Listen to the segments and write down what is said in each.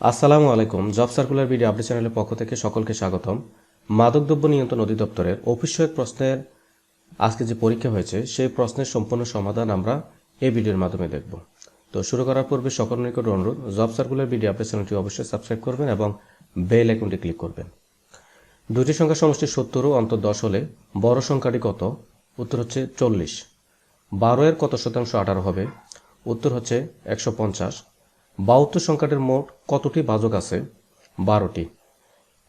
আসসালামু আলাইকুম। Job circular video update চ্যানেলের পক্ষ থেকে সকলকে স্বাগতম। মাদকদ্রব্য নিয়ন্ত্রণ অধিদপ্তরের অফিসিয়াক প্রশ্নের আজকে যে পরীক্ষা হয়েছে, সেই প্রশ্নের সম্পূর্ণ সমাধান আমরা এই ভিডিওর মাধ্যমে দেখব। তো শুরু করার পূর্বে সকল নিকট অনুরোধ, জব সার্কুলার ভিডিও আপডেট চ্যানেলটি অবশ্যই সাবস্ক্রাইব করবেন এবং বেল আইকনটি ক্লিক করবেন। দুটি সংখ্যা সমষ্টি সত্তর ও অন্তর দশ হলে বড় সংখ্যাটি কত? উত্তর হচ্ছে চল্লিশ। বারো এর কত শতাংশ আঠারো হবে? উত্তর হচ্ছে একশো পঞ্চাশ। বাহাত্তর সংখ্যাটির মোট কতটি ভাজক আছে? বারোটি।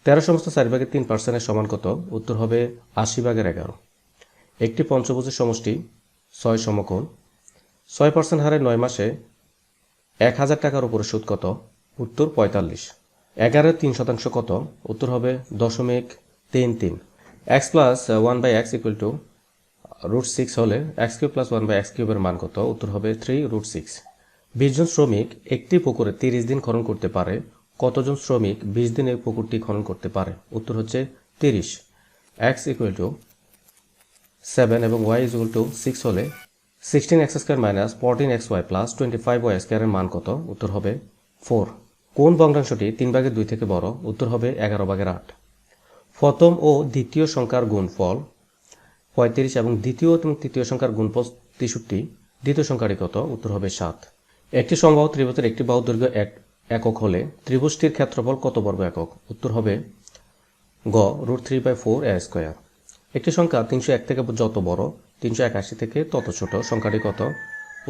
তেরো সমস্ত চারি ভাগের তিন পার্সেন্টের সমান কত? উত্তর হবে আশি ভাগের এগারো। একটি পঞ্চভুজের সমষ্টি ছয় সমকোণ। ছয় পার্সেন্ট হারে নয় মাসে এক হাজার টাকার উপরে সুদ কত? উত্তর পঁয়তাল্লিশ। এগারোর তিন শতাংশ কত? উত্তর হবে দশমিক তিন তিন। X plus one by x equal to root six হলে x cube plus one by x কিউবের মান কত? উত্তর হবে থ্রি রুট সিক্স। বিশজন শ্রমিক একটি পুকুরে তিরিশ দিন খনন করতে পারে। কতজন শ্রমিক বিশ দিনে পুকুরটি খনন করতে পারে? উত্তর হচ্ছে তিরিশ। এক্স ইকুয়াল টু সেভেন এবং y is equal to six হলে sixteen x square minus fourteen x y plus twenty five y স্কোয়ারের মান কত? উত্তর হবে ফোর। কোন ভগ্নাংশটি তিন ভাগের দুই থেকে বড়? উত্তর হবে এগারো ভাগের আট। প্রথম ও দ্বিতীয় সংখ্যার গুণফল পঁয়ত্রিশ এবং দ্বিতীয় এবং তৃতীয় সংখ্যার গুণফল তেষট্টি। দ্বিতীয় সংখ্যাটি কত? উত্তর হবে সাত। একটি সমবাহু ত্রিভুজের একটি বাহু দৈর্ঘ্য এক, একক হলে ত্রিভুজটির ক্ষেত্রফল কত বর্গ একক? উত্তর হবে গ, root three by four a square. একটি সংখ্যা তিনশো এক থেকে যত বড়, তিনশো একাশি থেকে তত ছোট। সংখ্যাটি কত?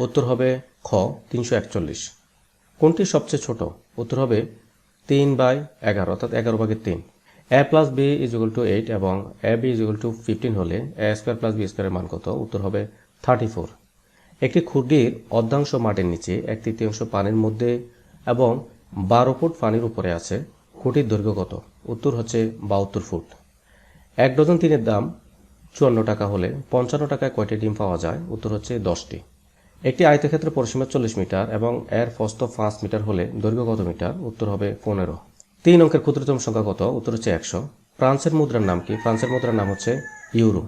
উত্তর হবে খ, তিনশো একচল্লিশ। কোনটি সবচেয়ে ছোট? উত্তর হবে তিন বাই এগারো, অর্থাৎ এগারো ভাগের তিন। A plus b is equal to eight এবং a b is equal to fifteen হলে এ স্কোয়ার প্লাস বি স্কোয়ারের মান কত? উত্তর হবে থার্টি ফোর। একটি খুঁটির অর্ধাংশ মাটির নিচে, এক তৃতীয়াংশ পানির মধ্যে এবং বারো ফুট পানির উপরে আছে। খুঁটির দৈর্ঘ্য কত? উত্তর হচ্ছে বাহাত্তর ফুট। এক ডজন তিনের দাম চুয়ান্ন টাকা হলে পঞ্চান্ন টাকায় কয়টি ডিম পাওয়া যায়? উত্তর হচ্ছে দশটি। একটি আয়তক্ষেত্রের পরিসীমা চল্লিশ মিটার এবং এর ফস্ত পাঁচ মিটার হলে দৈর্ঘ্য কত মিটার? উত্তর হবে পনেরো। তিন অঙ্কের ক্ষুদ্রতম সংখ্যা কত? উত্তর হচ্ছে একশো। ফ্রান্সের মুদ্রার নাম কি? ফ্রান্সের মুদ্রার নাম হচ্ছে ইউরো।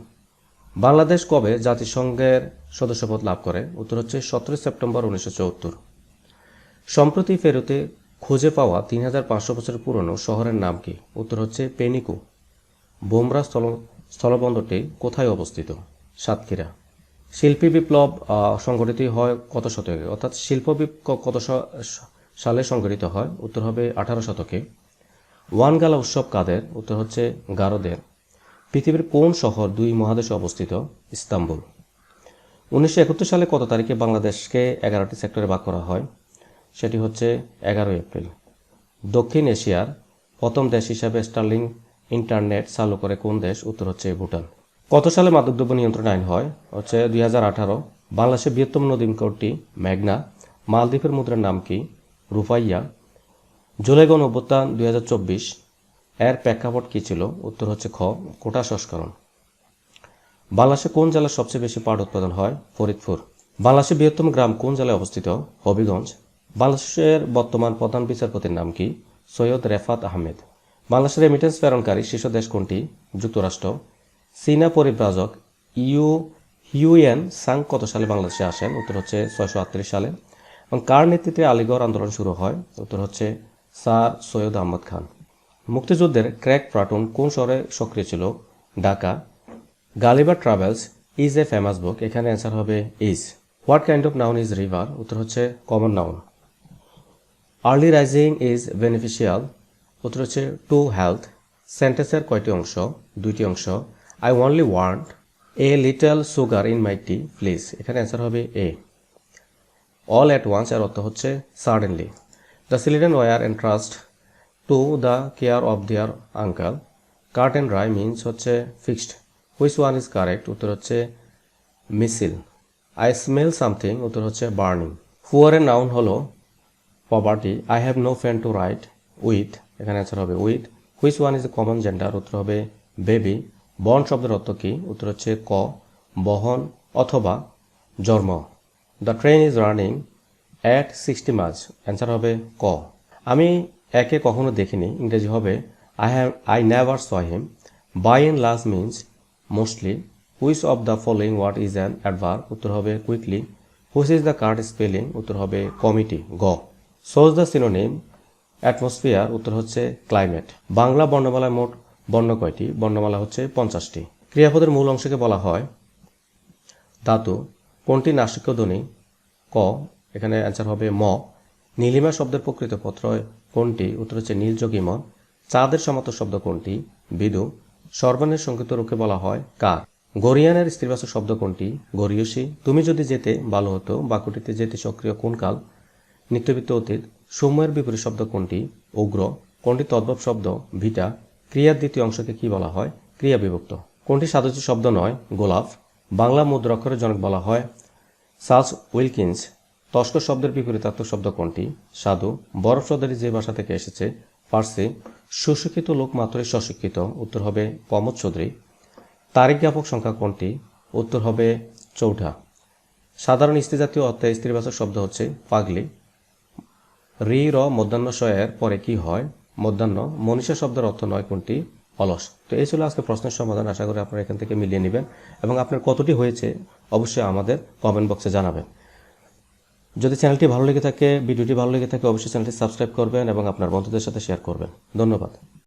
বাংলাদেশ কবে জাতিসংঘের সদস্যপদ লাভ করে? উত্তর হচ্ছে সতেরোই সেপ্টেম্বর উনিশশো চৌত্তর সম্প্রতি ফেরুতে খুঁজে পাওয়া তিন হাজার পাঁচশো বছরের পুরনো শহরের নাম কি? উত্তর হচ্ছে পেনিকু। বোমরা স্থল, স্থলবন্দরটি কোথায় অবস্থিত? সাতক্ষীরা। শিল্পী বিপ্লব সংগঠিত হয় কত শতকে? অর্থাৎ শিল্প বিপ্লব কত সালে সংগঠিত হয়? উত্তর হবে আঠারো শতকে। ওয়ানগালা উৎসব কাদের? উত্তর হচ্ছে গারোদের। পৃথিবীর কোন শহর দুই মহাদেশে অবস্থিত? ইস্তাম্বুল। উনিশশো একাত্তর সালে কত তারিখে বাংলাদেশকে এগারোটি সেক্টরে ভাগ করা হয়? সেটি হচ্ছে এগারোই এপ্রিল। দক্ষিণ এশিয়ার প্রথম দেশ হিসাবে স্টার্লিং ইন্টারনেট চালু করে কোন দেশ? উত্তর হচ্ছে ভুটান। কত সালে মাদকদ্রব্য নিয়ন্ত্রণ আইন হয়? হচ্ছে দুই হাজার আঠারো। বাংলাদেশের বৃহত্তম নদী কোনটি মেঘনা। মালদ্বীপের মুদ্রার নাম কি? রুফাইয়া। জুলাই গণ অভ্যুত্থান দুই হাজার চব্বিশ। এর প্রেক্ষাপট কী ছিল? উত্তর হচ্ছে খ, কোটা সংস্করণ। বাংলাদেশে কোন জেলার সবচেয়ে বেশি পাট উৎপাদন হয়? ফরিদপুর। বাংলাদেশের বৃহত্তম গ্রাম কোন জেলায় অবস্থিত? হবিগঞ্জ। বাংলাদেশের বর্তমান প্রধান বিচারপতির নাম কি? সৈয়দ রেফাত আহমেদ। বাংলাদেশের রেমিটেন্স প্রেরণকারী শীর্ষ দেশ কোনটি? যুক্তরাষ্ট্র। চীনা পরিব্রাজক ইউ, হিউয়েন সাং কত সালে বাংলাদেশে আসেন? উত্তর হচ্ছে ছয়শো আটত্রিশ সালে। এবং কার নেতৃত্বে আলিগড় আন্দোলন শুরু হয়? উত্তর হচ্ছে স্যার সৈয়দ আহমদ খান। মুক্তিযুদ্ধের ক্র্যাক প্লাটুন কোন শহরে সক্রিয় ছিল? Dhaka. Gulliver's travels is a famous book. এখানে অ্যান্সার হবে is. What kind of noun is river? উত্তর হচ্ছে common noun. Early rising is beneficial. উত্তর হচ্ছে টু হেলথ। সেন্টেন্সের কয়টি অংশ? দুইটি অংশ। I only want a little sugar in my tea, please. এখানে অ্যান্সার হবে এ। অল অ্যাট ওয়ান্স, এর অর্থ হচ্ছে suddenly. The children were entrust to the care of their uncle cut and dry means হচ্ছে fixed which one is correct উত্তর হচ্ছে মিছিল I smell something উত্তর হচ্ছে বার্নিং ফুয়ারের নাউন হলো poverty I have no friend to write with এখানে answer হবে with which one is a common gender উত্তর হবে বেবি বন শব্দের অর্থ কী? উত্তর হচ্ছে ক, বহন অথবা জন্ম। The train is running at sixty miles answer হবে ক। আমি একে কখনো দেখিনি। ইংরেজি হবে I have I never saw him by and last means mostly which of the following word is an adverb উত্তর হবে quickly which is the correct spelling উত্তর হবে কমিটি গ। সোজ দ্য সিনোনিম অ্যাটমসফিয়ার উত্তর হচ্ছে ক্লাইমেট বাংলা বর্ণমালায় মোট বর্ণ কয়টি? বর্ণমালা হচ্ছে পঞ্চাশটি। ক্রিয়াপদের মূল অংশকে বলা হয় ধাতু। কোনটি নাসিক্য ধ্বনি ক। এখানে অ্যান্সার হবে ম। নীলিমা শব্দের প্রকৃত পত্র কোনটি? উত্তর হচ্ছে নীলযোগীমন চাঁদের সমাতর শব্দ কোনটি? বিদু। সর্বানের সংকেত রূপে বলা হয় কার গরিয়ানের স্ত্রীবাচক শব্দ কোনটি? গরিয়সী। তুমি যদি যেতে ভালো হতো, বাকুটিতে যেতে সক্রিয় কোন কাল? নিত্যবিত্ত অতীত। সময়ের বিপরীত শব্দ কোনটি? উগ্র। কোনটি তদ্ভব শব্দ? ভিটা। ক্রিয়ার দ্বিতীয় অংশকে কি বলা হয়? ক্রিয়া বিভক্ত। কোনটি সাদৃশ্য শব্দ নয়? গোলাপ। বাংলা মুদ্রাক্ষরের জনক বলা হয় সার্লস উইলকিন্স। তস্কর শব্দের বিপরীতার্থক শব্দ কোনটি? সাধু। বরফ শব্দটি যে ভাষা থেকে এসেছে, ফার্সি। সুশিক্ষিত লোক মাত্রই স্বশিক্ষিত। উত্তর হবে প্রমোদ চৌধুরী। তারিখ জ্ঞাপক সংখ্যা কোনটি? উত্তর হবে চৌঠা। সাধারণ স্ত্রী স্ত্রীজাতীয় অর্থে স্ত্রীবাচক শব্দ হচ্ছে পাগলি। রি, র, মধ্যাহ্ন শয়ের পরে কি হয়? মধ্যাহ্ন। মনীষা শব্দের অর্থ নয় কোনটি? অলস। তো এই ছিল আজকে প্রশ্নের সমাধান। আশা করি আপনারা এখান থেকে মিলিয়ে নেবেন এবং আপনার কতটি হয়েছে অবশ্যই আমাদের কমেন্ট বক্সে জানাবেন। যদি চ্যানেলটি ভালো লেগে থাকে, ভিডিওটি ভালো লেগে থাকে, অবশ্যই চ্যানেলটি সাবস্ক্রাইব করবেন এবং আপনার বন্ধুদের সাথে শেয়ার করবেন। ধন্যবাদ।